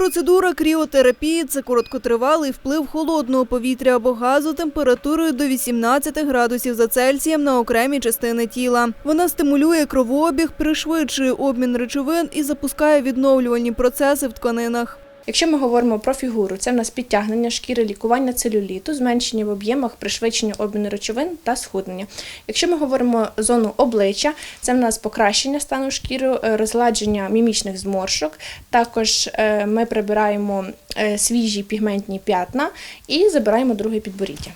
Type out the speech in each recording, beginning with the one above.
Процедура кріотерапії це короткотривалий вплив холодного повітря або газу температурою до 18 градусів за Цельсієм на окремі частини тіла. Вона стимулює кровообіг, пришвидшує обмін речовин і запускає відновлювальні процеси в тканинах. Якщо ми говоримо про фігуру, це в нас підтягнення шкіри, лікування целюліту, зменшення в об'ємах, пришвидшення обміну речовин та схуднення. Якщо ми говоримо зону обличчя, це в нас покращення стану шкіри, е, розгладження мімічних зморшок. Також е, ми прибираємо е, свіжі пігментні п'ятна і забираємо друге підборіддя.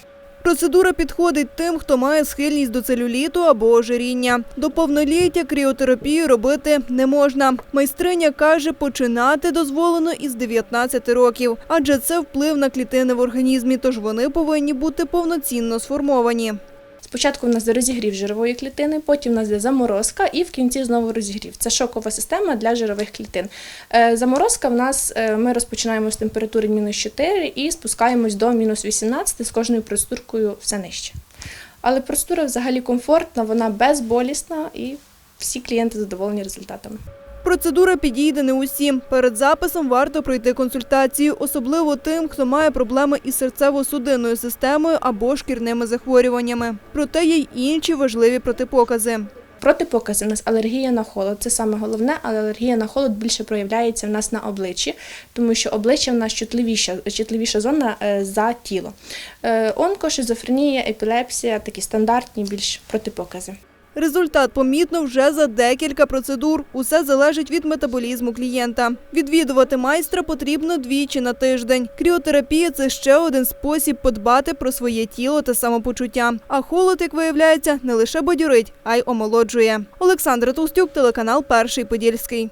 Процедура підходить тим, хто має схильність до целюліту або ожиріння. До повноліття кріотерапію робити не можна. Майстриня каже, починати дозволено із 19 років, адже це вплив на клітини в організмі, тож вони повинні бути повноцінно сформовані. Спочатку в нас розігрів жирової клітини, потім в нас йде заморозка і в кінці знову розігрів. Це шокова система для жирових клітин. Е, Заморозка в нас е, ми розпочинаємо з температури мінус 4 і спускаємось до мінус 18 з кожною процедуркою все нижче. Але процедура взагалі комфортна, вона безболісна і всі клієнти задоволені результатами. Процедура підійде не усім. Перед записом варто пройти консультацію, особливо тим, хто має проблеми із серцево-судинною системою або шкірними захворюваннями. Проте є й інші важливі протипокази. Протипокази у нас алергія на холод. Це саме головне, але алергія на холод більше проявляється в нас на обличчі, тому що обличчя в нас чутливіша, чутливіша зона е, за тіло. Е, Онко, шизофренія, епілепсія такі стандартні більш протипокази. Результат помітно вже за декілька процедур. Усе залежить від метаболізму клієнта. Відвідувати майстра потрібно двічі на тиждень. Кріотерапія це ще один спосіб подбати про своє тіло та самопочуття. А холод, як виявляється, не лише бодюрить, а й омолоджує. Олександра Толстюк, телеканал Перший Подільський.